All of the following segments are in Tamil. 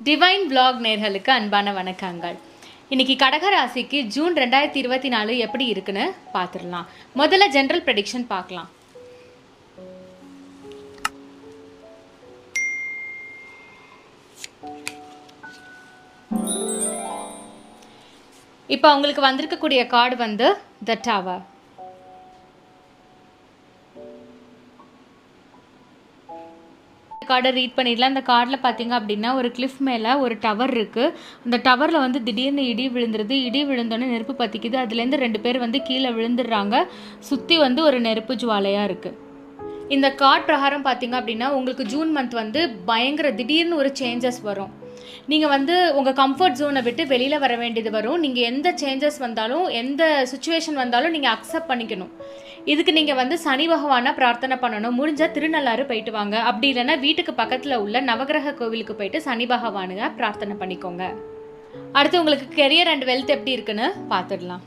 டிவைன் பிளாக் நேர்களுக்கு அன்பான வணக்கங்கள். இன்னைக்கு கடகராசிக்கு ஜூன் ரெண்டாயிரத்தி இருபத்தி நாலு எப்படி இருக்குன்னு பார்த்துடலாம். முதல்ல ஜென்ரல் ப்ரெடிக்ஷன் பார்க்கலாம். இப்போ உங்களுக்கு வந்திருக்கக்கூடிய கார்டு வந்து த டவர் கார்டை ரீட் பண்ணிடலாம். அந்த கார்டில் பார்த்தீங்க அப்படின்னா ஒரு கிளிஃப் மேலே ஒரு டவர் இருக்குது அந்த டவரில் வந்து திடீர்னு இடி விழுந்துருது. இடி விழுந்தோடனே நெருப்பு பற்றிக்குது அதுலேருந்து ரெண்டு பேர் வந்து கீழே விழுந்துடுறாங்க. சுற்றி வந்து ஒரு நெருப்பு ஜுவாலையாக இருக்குது இந்த கார்ட் பிரகாரம் பார்த்தீங்க அப்படின்னா உங்களுக்கு ஜூன் மந்த் வந்து பயங்கர திடீர்னு ஒரு சேஞ்சஸ் வரும். நீங்கள் வந்து உங்கள் கம்ஃபர்ட் ஜோனை விட்டு வெளியில் வர வேண்டியது வரும். நீங்கள் எந்த சேஞ்சஸ் வந்தாலும் எந்த சுச்சுவேஷன் வந்தாலும் நீங்கள் அக்செப்ட் பண்ணிக்கணும். இதுக்கு நீங்கள் வந்து சனி பகவானை பிரார்த்தனை பண்ணணும். முடிஞ்சால் திருநள்ளாறு போயிட்டு வாங்க. அப்படி இல்லைன்னா வீட்டுக்கு பக்கத்தில் உள்ள நவகிரக கோவிலுக்கு போயிட்டு சனி பகவானுங்க பிரார்த்தனை பண்ணிக்கோங்க. அடுத்து உங்களுக்கு கெரியர் அண்ட் வெல்த் எப்படி இருக்குன்னு பார்த்துடலாம்.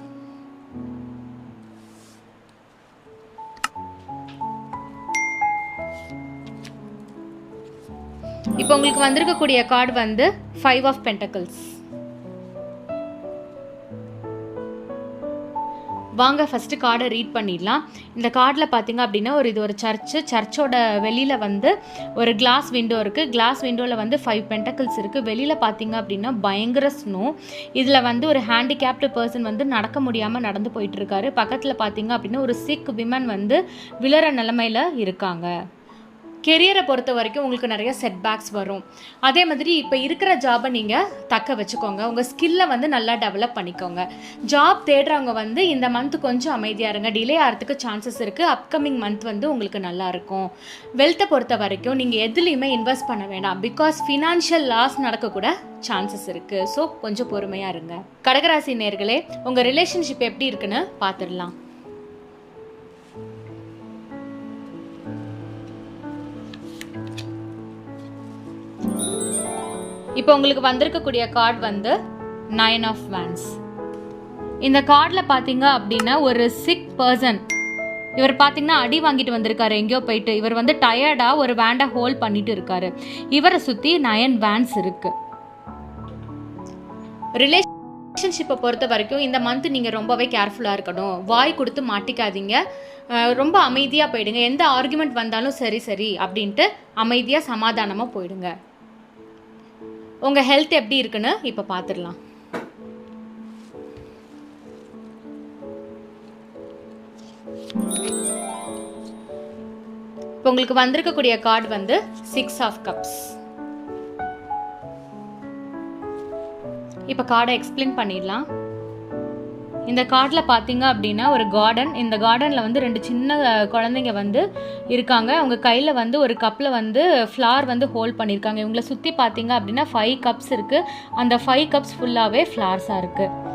இப்போ உங்களுக்கு வந்திருக்கக்கூடிய கார்டு வந்து ஃபைவ் ஆஃப் பென்டக்கிள்ஸ் வாங்க ஃபஸ்ட்டு கார்டை ரீட் பண்ணிடலாம். இந்த கார்டில் பார்த்தீங்க அப்படின்னா ஒரு இது ஒரு சர்ச்சு சர்ச்சோட வெளியில் வந்து ஒரு கிளாஸ் விண்டோ இருக்குது கிளாஸ் விண்டோவில் வந்து ஃபைவ் பென்டக்கிள்ஸ் இருக்குது வெளியில் பார்த்தீங்க அப்படின்னா பயங்கர ஸ்னோ இதில் வந்து ஒரு ஹேண்டிகேப்டு பர்சன் வந்து நடக்க முடியாமல் நடந்து போயிட்டுருக்காரு பக்கத்தில் பார்த்தீங்க அப்படின்னா ஒரு சிக் விமன் வந்து விழற நிலமையில இருக்காங்க. கெரியரை பொறுத்த வரைக்கும் உங்களுக்கு நிறைய செட்பேக்ஸ் வரும். அதே மாதிரி இப்போ இருக்கிற ஜாபை நீங்கள் தக்க வச்சுக்கோங்க. உங்கள் ஸ்கில்லை வந்து நல்லா டெவலப் பண்ணிக்கோங்க. ஜாப் தேடுறவங்க வந்து இந்த மந்த் கொஞ்சம் அமைதியாக இருங்க. டிலே ஆகிறதுக்கு சான்சஸ் இருக்குது அப்கமிங் மந்த் வந்து உங்களுக்கு நல்லா இருக்கும். வெல்த்தை பொறுத்த வரைக்கும் நீங்கள் எதுலேயுமே இன்வெஸ்ட் பண்ண வேண்டாம் பிகாஸ் ஃபினான்ஷியல் லாஸ் நடக்கக்கூட சான்சஸ் இருக்குது ஸோ கொஞ்சம் பொறுமையாக இருங்க. கடகராசி நேர்களே உங்கள் ரிலேஷன்ஷிப் எப்படி இருக்குன்னு பார்த்துடலாம். இப்போ உங்களுக்கு வந்திருக்கக்கூடிய கார்டு வந்து நைன் ஆஃப் வேன்ஸ் இந்த கார்டில் பார்த்தீங்க அப்படின்னா ஒரு சிக் பர்சன் இவர் பார்த்தீங்கன்னா அடி வாங்கிட்டு வந்திருக்காரு எங்கேயோ போயிட்டு. இவர் வந்து டயர்டாக ஒரு வேண்டை ஹோல்ட் பண்ணிட்டு இருக்காரு. இவரை சுற்றி நயன் வேன்ஸ் இருக்கு. ரிலேஷன்ஷிப்பை பொறுத்த வரைக்கும் இந்த மந்த் நீங்கள் ரொம்பவே கேர்ஃபுல்லாக இருக்கணும். வாய் கொடுத்து மாட்டிக்காதீங்க. ரொம்ப அமைதியாக போயிடுங்க. எந்த ஆர்குமெண்ட் வந்தாலும் சரி சரி அப்படின்ட்டு அமைதியாக சமாதானமாக போயிடுங்க. உங்கள் ஹெல்த் எப்படி இருக்குன்னு இப்போ பார்த்துடலாம் இப்போ உங்களுக்கு வந்திருக்கக்கூடிய கார்டு வந்து சிக்ஸ் ஆஃப் கப்ஸ் இப்போ கார்டை எக்ஸ்பிளைன் பண்ணிடலாம். இந்த காட்டில் பார்த்தீங்க அப்படின்னா ஒரு கார்டன் இந்த கார்டனில் வந்து ரெண்டு சின்ன குழந்தைங்க வந்து இருக்காங்க. அவங்க கையில் வந்து ஒரு கப்பில் வந்து ஃப்ளார் வந்து ஹோல்ட் பண்ணியிருக்காங்க. இவங்கள சுற்றி பார்த்தீங்க அப்படின்னா ஃபைவ் கப்ஸ் இருக்குது அந்த ஃபைவ் கப்ஸ் ஃபுல்லாகவே ஃப்ளார்ஸாக இருக்குது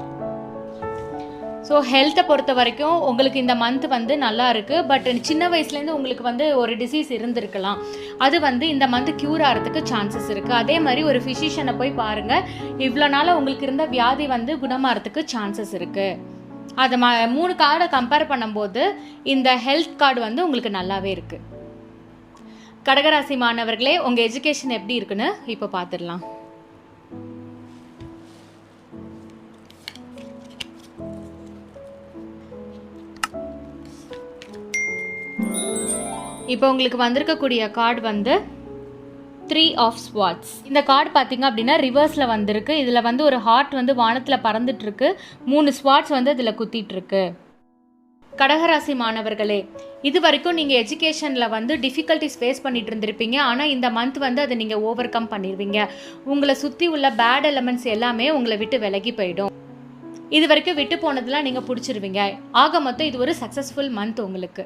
ஸோ ஹெல்த்தை பொறுத்த வரைக்கும் உங்களுக்கு இந்த மந்த் வந்து நல்லா இருக்குது பட் சின்ன வயசுலேருந்து உங்களுக்கு வந்து ஒரு டிசீஸ் இருந்திருக்கலாம். அது வந்து இந்த மந்த் க்யூர் ஆகிறதுக்கு சான்சஸ் இருக்குது அதே மாதிரி ஒரு ஃபிசிஷியனை போய் பாருங்கள் இவ்வளோ நாளாக உங்களுக்கு இருந்த வியாதி வந்து குணமாகறதுக்கு சான்சஸ் இருக்குது அதை ம மூணு கார்டை கம்பேர் பண்ணும்போது இந்த ஹெல்த் கார்டு வந்து உங்களுக்கு நல்லாவே இருக்குது கடகராசி மாணவர்களே உங்கள் எஜுகேஷன் எப்படி இருக்குன்னு இப்போ பார்த்துடலாம். இப்போ உங்களுக்கு வந்திருக்கக்கூடிய கார்டு வந்து த்ரீ ஆஃப் ஸ்வாட்ஸ் இந்த கார்டு பார்த்தீங்க அப்படின்னா ரிவர்ஸில் வந்திருக்கு. இதில் வந்து ஒரு ஹார்ட் வந்து வானத்தில் பறந்துட்டுருக்கு. மூணு ஸ்வாட்ஸ் வந்து இதில் குத்திட்டுருக்கு. கடகராசி மாணவர்களே இது வரைக்கும் நீங்கள் எஜுகேஷனில் வந்து டிஃபிகல்ட்டிஸ் ஃபேஸ் பண்ணிட்டு இருந்திருப்பீங்க. ஆனால் இந்த மந்த் வந்து அதை நீங்கள் ஓவர் கம் பண்ணிடுவீங்க உங்களை சுற்றி உள்ள பேட் எலமெண்ட்ஸ் எல்லாமே உங்களை விட்டு விலகி போயிடும். இது வரைக்கும் விட்டு போனதெல்லாம் நீங்கள் பிடிச்சிருவீங்க. ஆக மொத்தம் இது ஒரு சக்ஸஸ்ஃபுல் மந்த் உங்களுக்கு.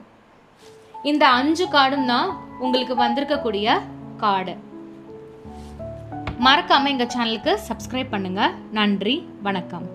இந்த அஞ்சு கார்டும் தான் உங்களுக்கு வந்திருக்கக்கூடிய கார்டு. மறக்காம எங்க சேனலுக்கு சப்ஸ்கிரைப் பண்ணுங்க. நன்றி வணக்கம்.